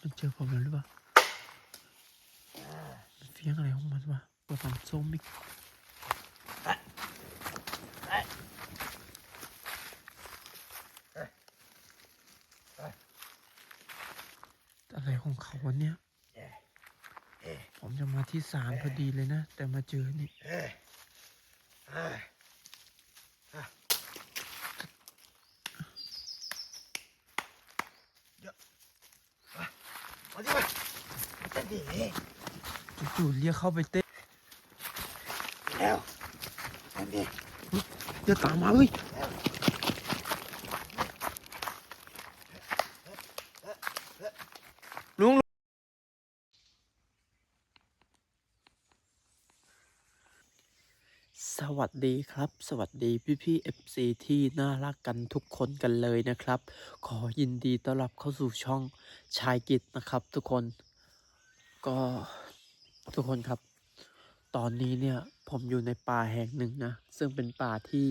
มันเจอผมแล้วหรือเปล่ามันเฟี้ยงอะไรของมันวะเปิดมันส้มอีกอะไรของเขาวันเนี้ยผมจะมาที่ศาลพอดีเลยนะ แต่มาเจอนี่าดิเต้นจู่ๆเรียกเข้าไปเต้แล้วเต้นดิเดี๋ยวตามมาเลย ดีครับ สวัสดีพี่พี่ FC ที่น่ารักกันทุกคนกันเลยนะครับ ขอยินดีต้อนรับเข้าสู่ช่องชายกิจนะครับทุกคน ก็ทุกคนครับ ตอนนี้เนี่ยผมอยู่ในป่าแห่งหนึ่งนะ ซึ่งเป็นป่าที่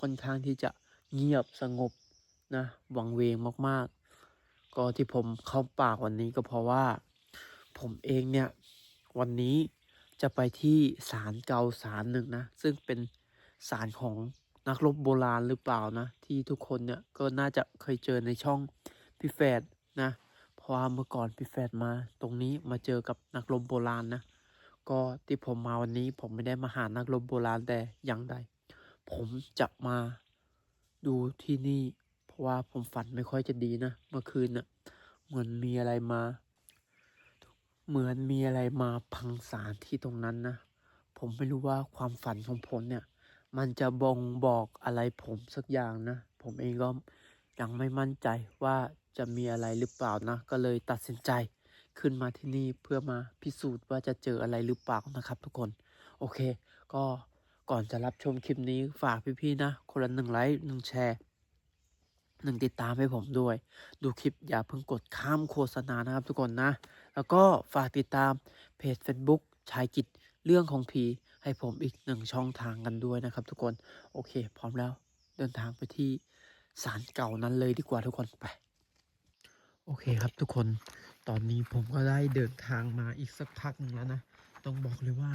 ค่อนข้างที่จะเงียบสงบนะวังเวงมากๆ ก็ที่ผมเข้าป่าวันนี้ก็เพราะว่า ผมเองเนี่ยวันนี้จะไปที่ศาลเก่าศาลหนึ่งนะ ซึ่งเป็น ศาลของนักรบโบราณหรือเปล่านะ ที่ทุกคนเนี่ยก็น่าจะเคยเจอในช่องพี่แฟดนะเพราะว่าเมื่อก่อนพี่แฟดมาตรงนี้มาเจอกับนักรบโบราณนะก็ที่ผมมาวันนี้ผมไม่ได้มาหานักรบโบราณแต่อย่างใด ผมจะมาดูที่นี่ เพราะว่าผมฝันไม่ค่อยจะดีนะเมื่อคืนน่ะเหมือนมีอะไรมา เหมือนมีอะไรมาพังสารที่ตรงนั้นนะผมไม่รู้ว่าความฝันของผมเนี่ย มันจะบ่งบอกอะไรผมสักอย่างนะ ผมเองก็ยังไม่มั่นใจว่าจะมีอะไรหรือเปล่านะ ก็เลยตัดสินใจขึ้นมาที่นี่เพื่อมาพิสูจน์ว่าจะเจออะไรหรือเปล่านะครับทุกคน โอเค ก็ก่อนจะรับชมคลิปนี้ฝากพี่ๆนะ คนละหนึ่งไลค์หนึ่งแชร์หนึ่งติดตามให้ผมด้วย ดูคลิปอย่าเพิ่งกดข้ามโฆษณานะครับทุกคนนะ แล้วก็ฝากติดตามเพจ Facebook ชายกิจ เรื่องของผีให้ผมอีกหนึ่งช่องทางกันด้วยนะครับ ทุกคนโอเค พร้อมแล้วเดินทางไปที่ศาลเก่านั้นเลยดีกว่าทุกคนไปโอเคครับทุกคนตอนนี้ผมก็ได้เดินทางมาอีกสักพักหนึ่งแล้วนะ ต้องบอกเลยว่า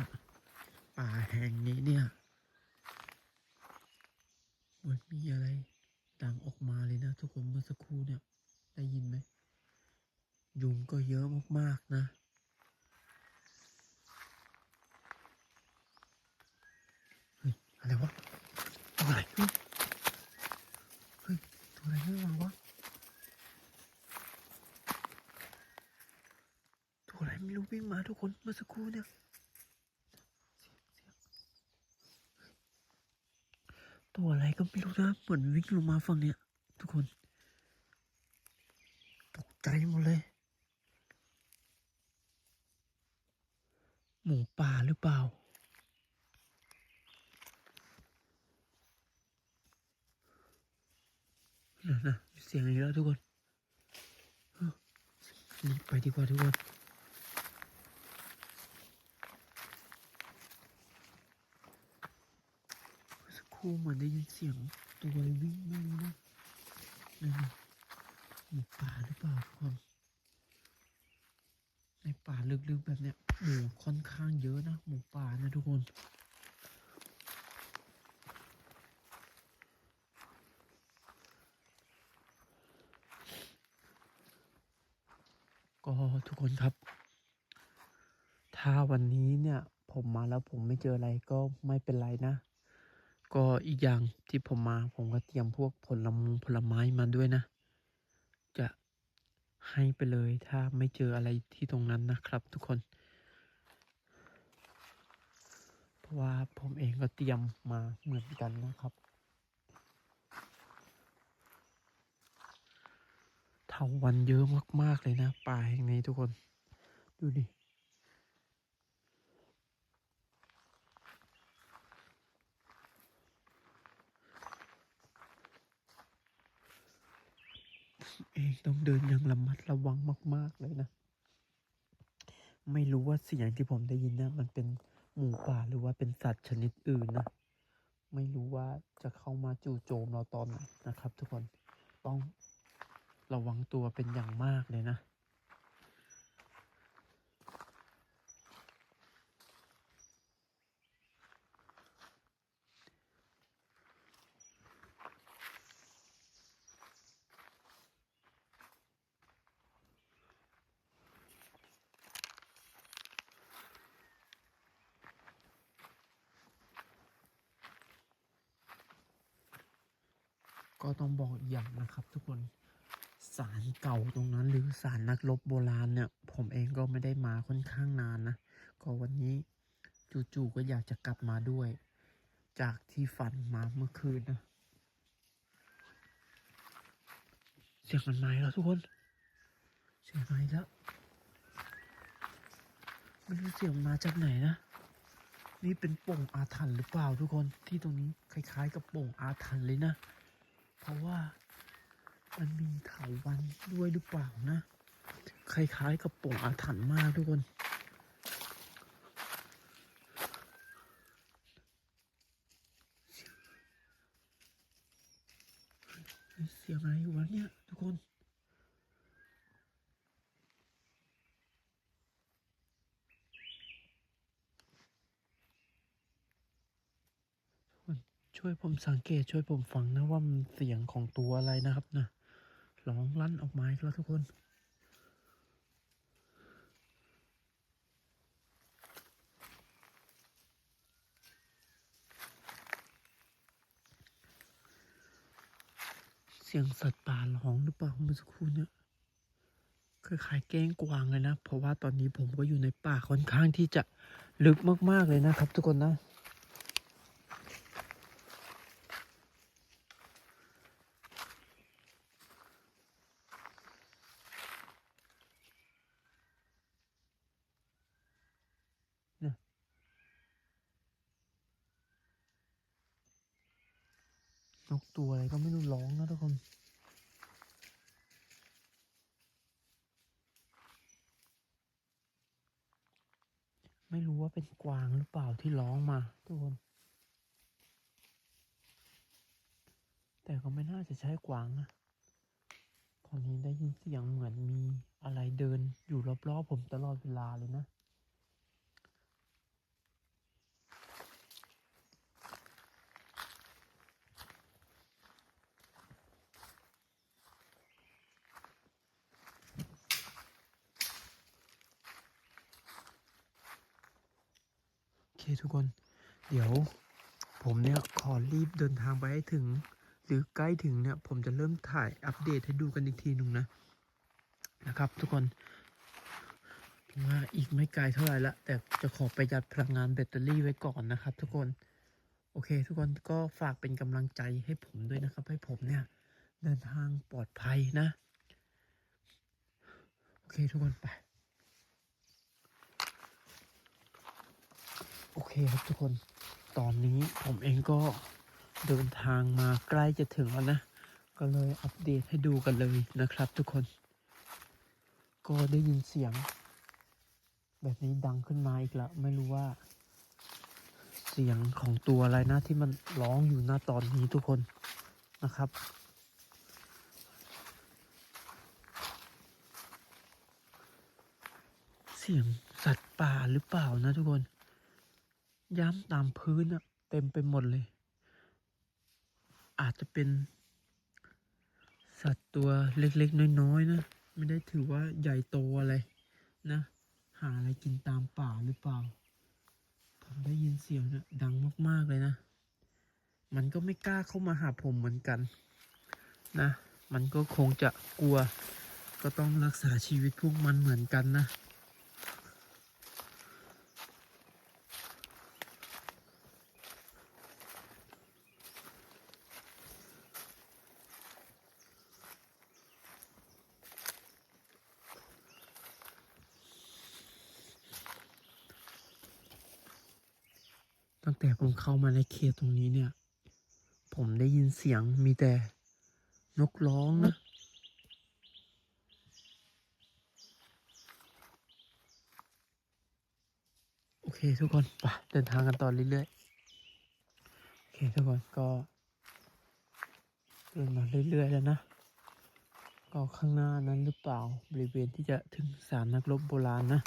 ป่าแห่งนี้เนี่ยมือนมีอะไรดังออกมาเลยนะ ทุกคนเมื่อสักครู่เนี่ย ได้ยินไหมยุงก็เยอะมากๆนะ เฮ้ย อะไรวะตัวอะไรเฮ้ยเฮ้ยตัวอะไรไม่มาวะตัวอะไรไม่รู้วิ่งมาทุกคนเมื่อสักครู่เนี่ยตัวอะไรก็ไม่รู้นะเหมือนวิ่งลงมาฝั่งเนี้ยทุกคน ตกใจหมดเลย หมูป่าหรือเปล่า นะนะมีเสียงอีกแล้วทุกคนเอ้อรีบไปดีกว่าทุกคนสักครู่เหมือนได้ยินเสียงตัววิ่งไม่รู้นะนั่นน่ะหมูป่าหรือเปล่าทุกคนในป่าลึกๆแบบเนี้ยหมูค่อนข้างเยอะนะหมูป่านะทุกคน ก็ทุกคนครับ ถ้าวันนี้เนี่ย ผมมาแล้วผมไม่เจออะไรก็ไม่เป็นไรนะ ก็อีกอย่างที่ผมมาผมก็เตรียมพวกผลมงผลไม้มาด้วยนะ จะให้ไปเลยถ้าไม่เจออะไรที่ตรงนั้นนะครับ ทุกคน เพราะว่าผมเองก็เตรียมมาเหมือนกันนะครับเถาวันเยอะมาก ๆ เลยนะ ป่าแห่งนี้ทุกคน ดูดิเองต้องเดินอย่างระมัดระวังมาก ๆ เลยนะ ไม่รู้ว่าเสียงที่ผมได้ยินนะมันเป็นหมูป่าหรือว่าเป็นสัตว์ชนิดอื่นนะ ไม่รู้ว่าจะเข้ามาจู่โจมเราตอนไหนนะครับ ทุกคนต้อง ระวังตัวเป็นอย่างมากเลยนะ ก็ต้องบอกอย่างนะครับทุกคน ศาลเก่าตรงนั้น หรือศาลนักรบโบราณเนี่ย ผมเองก็ไม่ได้มาค่อนข้างนานนะ ก็วันนี้จู่ๆก็อยากจะกลับมาด้วย จากที่ฝันมาเมื่อคืนนะ เสียงมันมาอีกแล้วทุกคน เสียงมาอีกแล้วไม่รู้เสียงมาจากไหนนะนี่เป็นโป่งอาถรรพ์หรือเปล่าทุกคนที่ตรงนี้คล้าย ๆ กับโป่งอาถรรพ์เลยนะ เพราะว่า มันมีเถาวันด้วยหรือเปล่านะ คล้ายๆกับป่งอาถรรพ์มากทุกคน เสียงอะไรวะเนี่ยทุกคนช่วยผมสังเกตช่วยผมฟังนะว่ามันเสียงของตัวอะไรนะครับนะ ร้องลั่นออกมาอีกแล้วทุกคน เสียงสัตว์ป่าร้องหรือเปล่าเมื่อสักครู่เนี่ยคล้ายๆแก้งกวางเลยนะ เพราะว่าตอนนี้ผมก็อยู่ในป่าค่อนข้างที่จะลึกมากๆเลยนะครับ ทุกคนนะ นกตัวอะไรก็ไม่รู้ร้องนะทุกคน ไม่รู้ว่า เป็นกวางหรือเปล่าที่ร้องมาทุกคน แต่ก็ไม่น่าจะใช้กวางนะตอนนี้ได้ยินเสียงเหมือนมีอะไรเดินอยู่รอบๆผมตลอดเวลาเลยนะ ทุกคน เดี๋ยวผมเนี่ยขอรีบเดินทางไปให้ถึง หรือใกล้ถึงเนี่ยผมจะเริ่มถ่ายอัปเดตให้ดูกันอีกทีหนึ่งนะนะครับ ทุกคนว่าอีกไม่ไกลเท่าไหร่ละแต่จะขอประหยัดพลังงานแบตเตอรี่ไว้ก่อนนะครับ ทุกคนโอเค ทุกคนก็ฝากเป็นกำลังใจให้ผมด้วยนะครับ ให้ผมเนี่ย เดินทางปลอดภัยนะ โอเค ทุกคนไป อเคครับทุกคน ตอนนี้ผมเองก็เดินทางมาใกล้จะถึงแล้วนะ ก็เลยอัปเดตให้ดูกันเลยนะครับทุกคน ก็ได้ยินเสียง แบบนี้ดังขึ้นมาอีกแล้วไม่รู้ว่า เสียงของตัวอะไรนะที่มันร้องอยู่หน้าตอนนี้ทุกคนนะครับ เสียงสัตว์ป่าหรือเปล่านะทุกคน ย้ำตามพื้นอะเต็มไปหมดเลย อาจจะเป็น สัตว์ตัวเล็กๆ น้อยๆ นะ ไม่ได้ถือว่าใหญ่โตอะไรนะ หาอะไรกินตามป่าหรือเปล่า ผมได้ยินเสียงนะดังมากๆเลยนะ มันก็ไม่กล้าเข้ามาหาผมเหมือนกัน นะ มันก็คงจะกลัว ก็ต้องรักษาชีวิตพวกมันเหมือนกันนะ แต่ผมเข้ามาในเขตตรงนี้เนี่ย ผมได้ยินเสียงมีแต่นกร้องนะโอเคทุกคนไปเดินทางกันต่อเรื่อยๆ โอเคทุกคนก็เดินมาเรื่อยๆแล้วนะ ก็ข้างหน้านั้นหรือเปล่าบริเวณที่จะถึงศาลนักรบโบราณนะ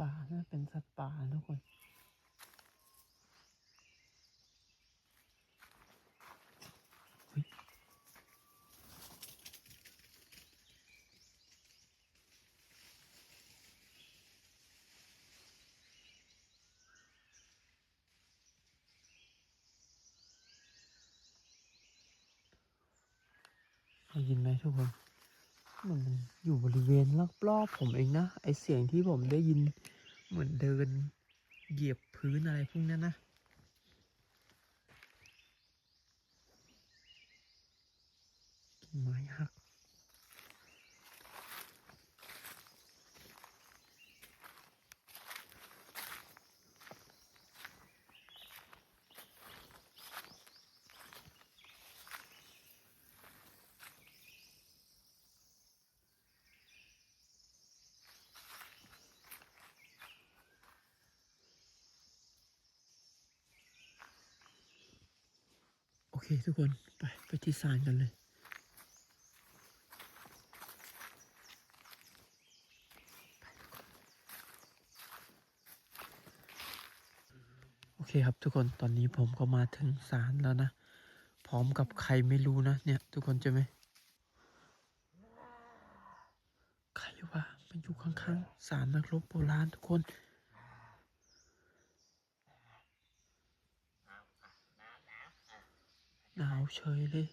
ป่านะเป็นสัตว์ป่าทุกคนได้ยินไหมทุกคน เหมือนอยู่บริเวณรอบๆผมเองนะ ไอเสียงที่ผมได้ยินเหมือนเดินเหยียบพื้นอะไรพวกนั้นนะ กิ่งไม้หัก โอเค ทุกคนไปไปที่ศาลกันเลย โอเคครับทุกคนตอนนี้ผมก็มาถึงศาลแล้วนะ พร้อมกับใครไม่รู้นะ เนี่ย ทุกคนจะไหมใครว่ามันอยู่ข้างๆศาลนักรบโบราณทุกคน หนาวเฉยเลย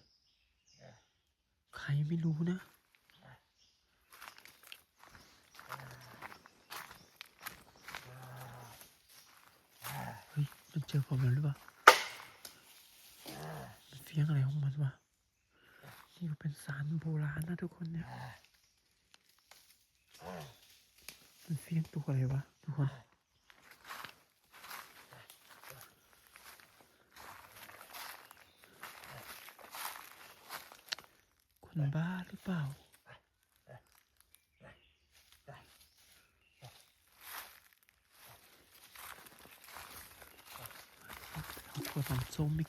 ใครไม่รู้นะ เฮ้ย มันเจอผมแล้วหรือเปล่ามันเฟี้ยงอะไรของมันวะนี่ก็เป็นสารโบราณนะทุกคนเนี่ย มันเฟี้ยงตัวอะไรวะทุกคน คนบ้าหรือเปล่า เอาตัวน้ำส้มอีก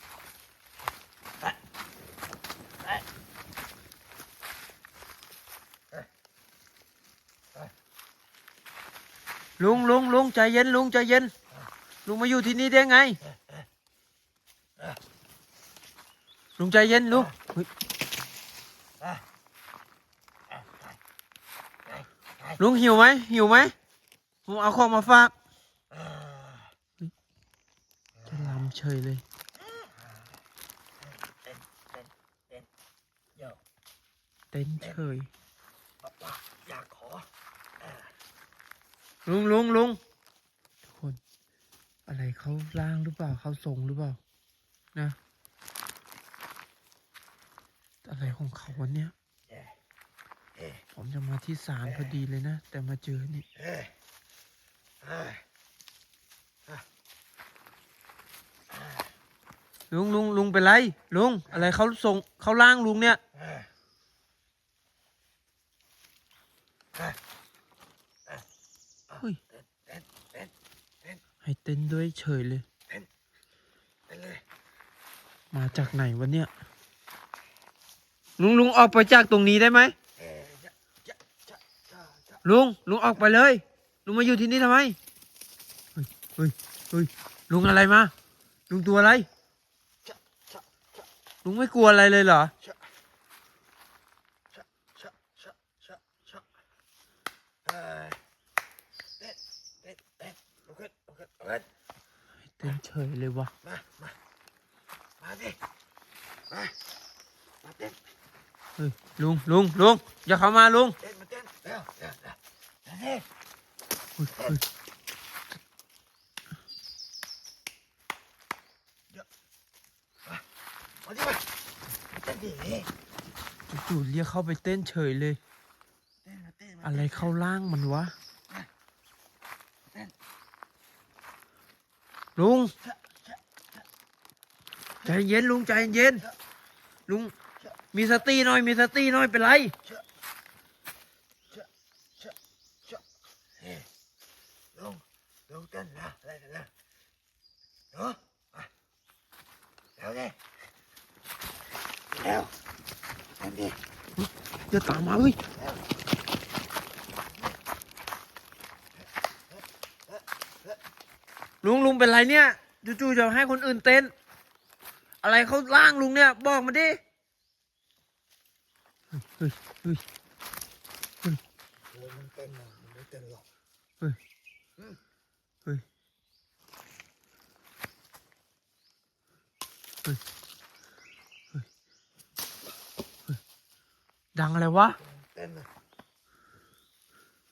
ลุงลุงลุงใจเย็นลุงใจเย็น ลุงมาอยู่ที่นี่ได้ไง ลุงใจเย็นลุงเฮ้ย ลุงหิวไหมหิวไหมผมเอาของมาฝากจะลำเฉยเลยเดี๋ยวเต้นเฉยอยากขอลุงลุงลุงทุกคน อะไรเขาล่างหรือเปล่าเขาทรงหรือเปล่า นะ อะไรของเขาวันเนี้ย ผมจะมาที่ศาลพอดีเลยนะ แต่มาเจอนี่เอ๊ะเอ๊ะลุงลุงลุงเป็นไร ลุง อะไรเขาส่งเขาล่างลุงเนี่ยเอ๊ะเอ๊ะเฮ้ยเต้นเต้นเต้นให้เต้นด้วยเฉยเลยเต้นเลย มาจากไหนวะเนี่ย ลุงลุงออกไปจากตรงนี้ได้ไหม เอ๊ะจะจะจะจะจะ ลุงลุงออกไปเลย ลุงมาอยู่ที่นี่ทำไมเฮ้ยเฮ้ยเฮ้ยลุงอะไรมาลุงตัวอะไร ลุงไม่กลัวอะไรเลยเหรอจะจะจะจะจะจะเอ๊ะเต้นเต้นเต้นลุกขึ้นลุกขึ้นลุกขึ้นเต้นเฉยเลยวะมา มา มาดิมา มาเต้นเฮ้ยลุงลุงลุงอย่าเข้ามาลุงเต้นมาเต้นเร็วเร็วเร็ว เต้ยเฮ้ยมาดิมาเต้นดิจู่ๆเรียกเข้าไปเต้นเฉยเลย อะไรเข้าล่างมันวะ ลุง ใจเย็นลุงใจเย็น ลุง มีสติหน่อยมีสติหน่อยเป็นไร จะจะจะเฮ้ยลงลงเต้นนะอะไรกันนะเนาะมาเร็วดิเร็วเต้นดิ อย่าตามมาเฮ้ย ลุงลุงเป็นไรเนี่ย จู่ๆจะให้คนอื่นเต้น อะไรเขาล่างลุงเนี่ย บอกมาดิเฮ้ยเฮ้ยเฮ้ยมันเต้นนะมันไม่เต้นหรอกเฮ้ยเฮ้ยเฮ้ยเฮ้ยเฮ้ยดังอะไรวะเต้นนะ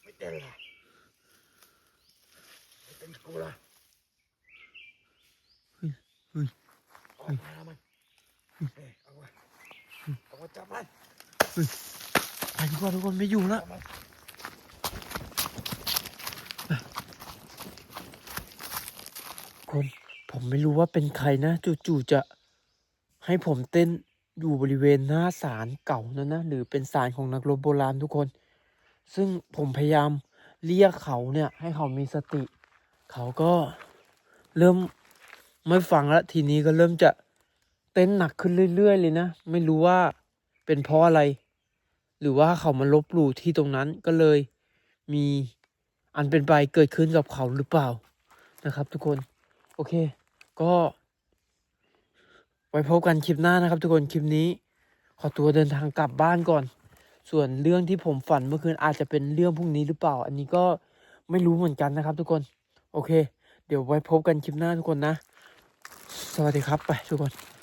ไม่เต้นละไม่เต้นกูละ เฮ้ยเฮ้ย ออกมามันเฮ้ยเอาไว้เอาไว้จับมันไปดีกว่าทุกคนไม่อยู่แล้วจับมันคนผมไม่รู้ว่าเป็นใครนะจู่ๆจะให้ผมเต้นอยู่บริเวณหน้าศาลเก่านั่นนะหรือเป็นศาลของนักรบโบราณทุกคน ซึ่งผมพยายามเรียกเขาเนี่ยให้เขามีสติ เขาก็เริ่ม ไม่ฟังแล้วทีนี้ก็เริ่มจะเต้นหนักขึ้นเรื่อย ๆ เลยนะ ไม่รู้ว่าเป็นเพราะอะไร หรือว่าเขามาลบหลู่ที่ตรงนั้นก็เลยมีอันเป็นไปเกิดขึ้นกับเขาหรือเปล่านะครับ ทุกคน โอเค ก็ไว้พบกันคลิปหน้านะครับ ทุกคนคลิปนี้ขอตัวเดินทางกลับบ้านก่อน ส่วนเรื่องที่ผมฝันเมื่อคืนอาจจะเป็นเรื่องพรุ่งนี้หรือเปล่า อันนี้ก็ไม่รู้เหมือนกันนะครับ ทุกคน โอเค เดี๋ยวไว้พบกันคลิปหน้าทุกคนนะ สวัสดีครับไปทุกคน